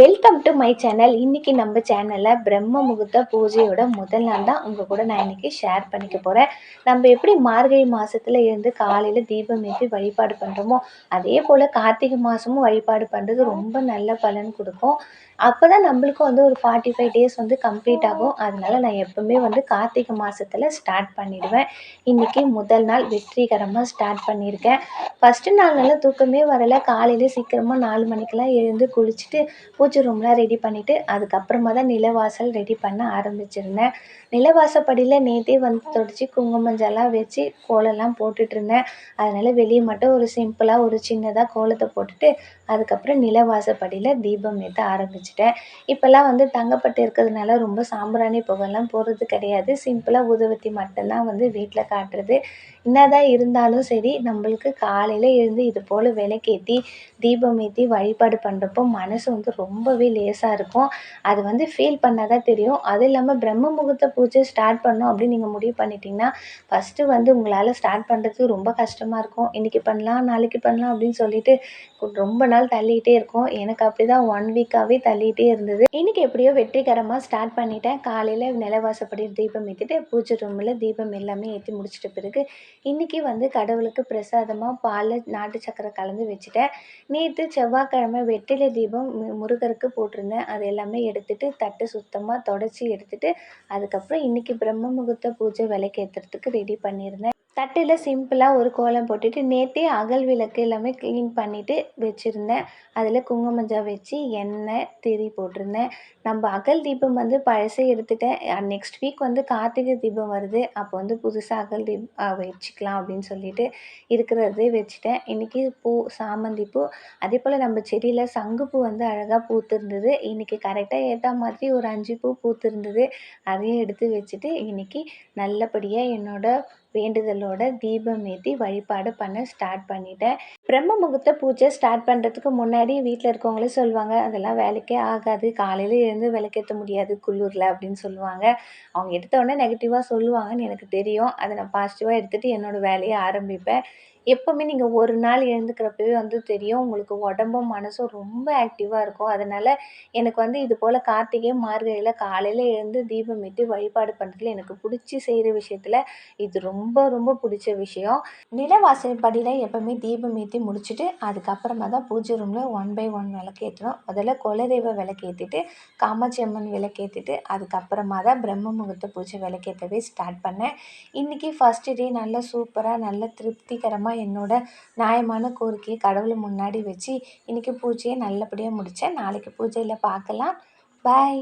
Welcome to my channel இன்னைக்கு நம்ம சேனலில் பிரம்ம முகூர்த்த பூஜையோட முதல் நாள் தான். உங்கள் கூட நான் இன்னைக்கு ஷேர் பண்ணிக்க போகிறேன் நம்ம எப்படி மார்கழி மாதத்தில் இருந்து காலையில் தீபம் ஏற்றி வழிபாடு பண்ணுறோமோ அதே போல் கார்த்திகை மாதமும் வழிபாடு பண்ணுறது ரொம்ப நல்ல பலன் கொடுக்கும். அப்போ தான் நம்மளுக்கும் வந்து ஒரு ஃபார்ட்டி ஃபைவ் டேஸ் வந்து கம்ப்ளீட் ஆகும். அதனால நான் எப்போவுமே வந்து கார்த்திகை மாதத்தில் ஸ்டார்ட் பண்ணிடுவேன். இன்றைக்கி முதல் நாள் வெற்றிகரமாக ஸ்டார்ட் பண்ணியிருக்கேன். ஃபஸ்ட்டு நாள் நல்லா தூக்கமே வரலை. காலையில் சீக்கிரமாக நாலு மணிக்கெல்லாம் எழுந்து குளிச்சுட்டு பூஜை ரூம்லாம் ரெடி பண்ணிவிட்டு அதுக்கப்புறமா தான் நிலவாசல் ரெடி பண்ண ஆரம்பிச்சிருந்தேன். நிலவாசப்படியில் நேற்றே வந்து தொடச்சி குங்குமஞ்செல்லாம் வச்சு கோலம்லாம் போட்டுட்ருந்தேன் அதனால் வெளியே மட்டும் ஒரு சிம்பிளாக ஒரு சின்னதாக கோலத்தை போட்டுட்டு அதுக்கப்புறம் நிலவாசப்படியில் தீபம் ஏற்ற ஆரம்பிச்சிட்டேன். இப்போல்லாம் வந்து தங்கப்பட்டு இருக்கிறதுனால ரொம்ப சாம்பிராணி புகைலாம் போடுறது கிடையாது. சிம்பிளாக ஊதுவத்தி மட்டும்தான் வந்து வீட்டில் காட்டுறது. என்னதான் இருந்தாலும் சரி நம்மளுக்கு காலையில் எழுந்து இது போல் விளக்கேற்றி தீபம் ஏற்றி வழிபாடு பண்ணுறப்போ மனசு வந்து ரொம்ப ரொம்பவே லேசாக இருக்கும். அது வந்து ஃபீல் பண்ணால் தான் தெரியும். அதுவும் இல்லாமல் பிரம்ம முகூர்த்த பூஜை ஸ்டார்ட் பண்ணோம் அப்படின்னு நீங்கள் முடிவு பண்ணிட்டீங்கன்னா ஃபஸ்ட்டு வந்து உங்களால் ஸ்டார்ட் பண்ணுறதுக்கு ரொம்ப கஷ்டமாக இருக்கும். இன்றைக்கி பண்ணலாம் நாளைக்கு பண்ணலாம் அப்படின்னு சொல்லிட்டு ரொம்ப நாள் தள்ளிகிட்டே இருக்கும். எனக்கு அப்படி தான் ஒன் வீக்காகவே தள்ளிகிட்டே இருந்தது. இன்றைக்கி எப்படியோ வெற்றிகரமாக ஸ்டார்ட் பண்ணிட்டேன். காலையில் நிலவாசப்படி தீபம் ஏற்றிட்டு பூஜை ரூமில் தீபம் எல்லாமே ஏற்றி முடிச்சிட்ட பிறகு இன்றைக்கி வந்து கடவுளுக்கு பிரசாதமாக பால் நாட்டு சக்கரை கலந்து வச்சுட்டேன். நேற்று செவ்வாய்க்கிழமை வெற்றிலை தீபம் மு- முருகருக்கு போட்டிருந்தேன். அது எல்லாமே எடுத்துகிட்டு தட்டு சுத்தமாக தொடச்சி எடுத்துகிட்டு அதுக்கப்புறம் இன்றைக்கி பிரம்ம முகூர்த்த பூஜை விளக்கேற்றுறதுக்கு ரெடி பண்ணியிருந்தேன். தட்டில் சிம்பிளாக ஒரு கோலம் போட்டுட்டு நேற்றே அகல் விளக்கு எல்லாமே க்ளீன் பண்ணிவிட்டு வச்சுருந்தேன். அதில் குங்குமஞ்சா வச்சு எண்ணெய் திரி போட்டிருந்தேன். நம்ம அகல் தீபம் வந்து பழசே எடுத்துட்டேன். நெக்ஸ்ட் வீக் வந்து கார்த்திகை தீபம் வருது. அப்போ வந்து புதுசாக அகல் தீப் வச்சுக்கலாம் அப்படின்னு சொல்லிட்டு இருக்கிறதே வச்சுட்டேன். இன்றைக்கி பூ சாமந்தி பூ. அதே போல் நம்ம செடியில் சங்குப்பூ வந்து அழகாக பூத்திருந்தது. இன்றைக்கி கரெக்டாக ஏற்ற மாதிரி ஒரு அஞ்சு பூ பூத்திருந்தது. அதையும் எடுத்து வச்சுட்டு இன்றைக்கி நல்லபடியாக என்னோடய வேண்டுதலோட தீபம் ஏற்றி வழிபாடு பண்ண ஸ்டார்ட் பண்ணிட்டேன். பிரம்ம முகூர்த்த பூஜை ஸ்டார்ட் பண்ணுறதுக்கு முன்னாடி வீட்டில் இருக்கவங்களே சொல்லுவாங்க அதெல்லாம் வேலைக்கே ஆகாது. காலையில் எழுந்து விளக்கேற்ற முடியாது குள்ளூரில் அப்படின்னு சொல்லுவாங்க. அவங்க எடுத்த உடனே நெகட்டிவாக சொல்லுவாங்கன்னு எனக்கு தெரியும். அதை நான் பாசிட்டிவாக எடுத்துகிட்டு என்னோடய வேலையை ஆரம்பிப்பேன். எப்போவுமே நீங்கள் ஒரு நாள் எழுந்துக்கிறப்பவே வந்து தெரியும் உங்களுக்கு உடம்பும் மனசும் ரொம்ப ஆக்டிவாக இருக்கும். அதனால் எனக்கு வந்து இது போல் கார்த்திகை மார்கழியில் காலையில் எழுந்து தீபம் ஏற்றி வழிபாடு பண்ணுறதுல எனக்கு பிடிச்சி செய்கிற விஷயத்தில் இது ரொம்ப ரொம்ப பிடிச்ச விஷயம். நிலவாசல் படியில் எப்போவுமே தீபம் ஏற்றி முடிச்சுட்டு அதுக்கப்புறமா தான் பூஜை ரூமில் ஒன் பை ஒன் விளக்கேற்றணும் முதல்ல குலதெய்வ விளக்கேற்றிட்டு காமாட்சி அம்மன் விளக்கேற்றிட்டு அதுக்கப்புறமா தான் பிரம்ம முகூர்த்த பூஜை விளக்கேற்றவே ஸ்டார்ட் பண்ணேன். இன்றைக்கி ஃபஸ்ட்டு டே நல்லா சூப்பராக நல்ல திருப்திகரமாக என்னோட நியாயமான கோரிக்கையை கடவுள் முன்னாடி வச்சு இன்றைக்கி பூஜையை நல்லபடியாக முடித்தேன் நாளைக்கு பூஜையில் பார்க்கலாம். பாய்